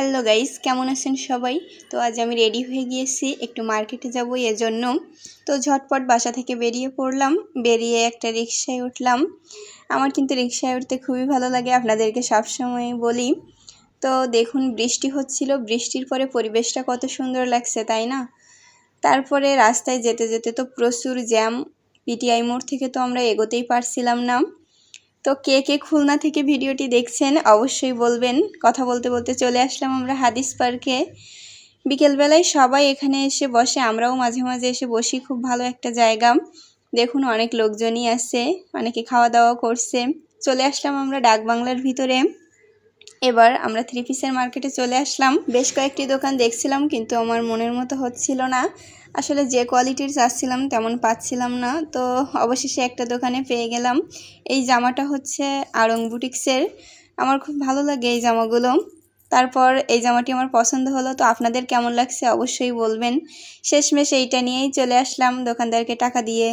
Hello guys, কেমন আছেন সবাই? তো আজ আমি রেডি হয়ে গিয়েছি একটু মার্কেটে যাব, এজন্য। তো ঝটপট বাসা থেকে বেরিয়ে পড়লাম, বেরিয়ে একটা রিক্সায় উঠলাম। আমার কিন্তু রিক্সায় উঠতে খুবই ভালো লাগে, আপনাদেরকে সবসময় বলি। তো দেখুন, বৃষ্টি হচ্ছিল, বৃষ্টির পরে পরিবেশটা কত সুন্দর লাগছে, তাই না? তারপরে রাস্তায় যেতে যেতে তো প্রচুর জ্যাম, পিটিআই মোড় থেকে তো আমরা এগোতেই পারছিলাম না। তো কে কে খুলনা থেকে ভিডিওটি দেখছেন অবশ্যই বলবেন। কথা বলতে বলতে চলে আসলাম আমরা হাদিস পার্কে। বিকেলবেলায় সবাই এখানে এসে বসে, আমরাও মাঝে মাঝে এসে বসি, খুব ভালো একটা জায়গা। দেখুন অনেক লোকজনই আছে, অনেকে খাওয়া দাওয়া করছে। চলে আসলাম আমরা ডাক বাংলার ভিতরে। এবার আমরা থ্রি পিসের মার্কেটে চলে আসলাম। বেশ কয়েকটি দোকান দেখছিলাম, কিন্তু আমার মনের মতো হচ্ছিল না। আসলে যে কোয়ালিটির চাচ্ছিলাম তেমন পাচ্ছিলাম না। তো অবশেষে একটা দোকানে পেয়ে গেলাম। এই জামাটা হচ্ছে আরং বুটিক্সের। আমার খুব ভালো লাগে এই জামাগুলো। তারপর এই জামাটি আমার পছন্দ হলো, তো আপনাদের কেমন লাগছে অবশ্যই বলবেন। শেষমেশ এইটা নিয়েই চলে আসলাম দোকানদারকে টাকা দিয়ে।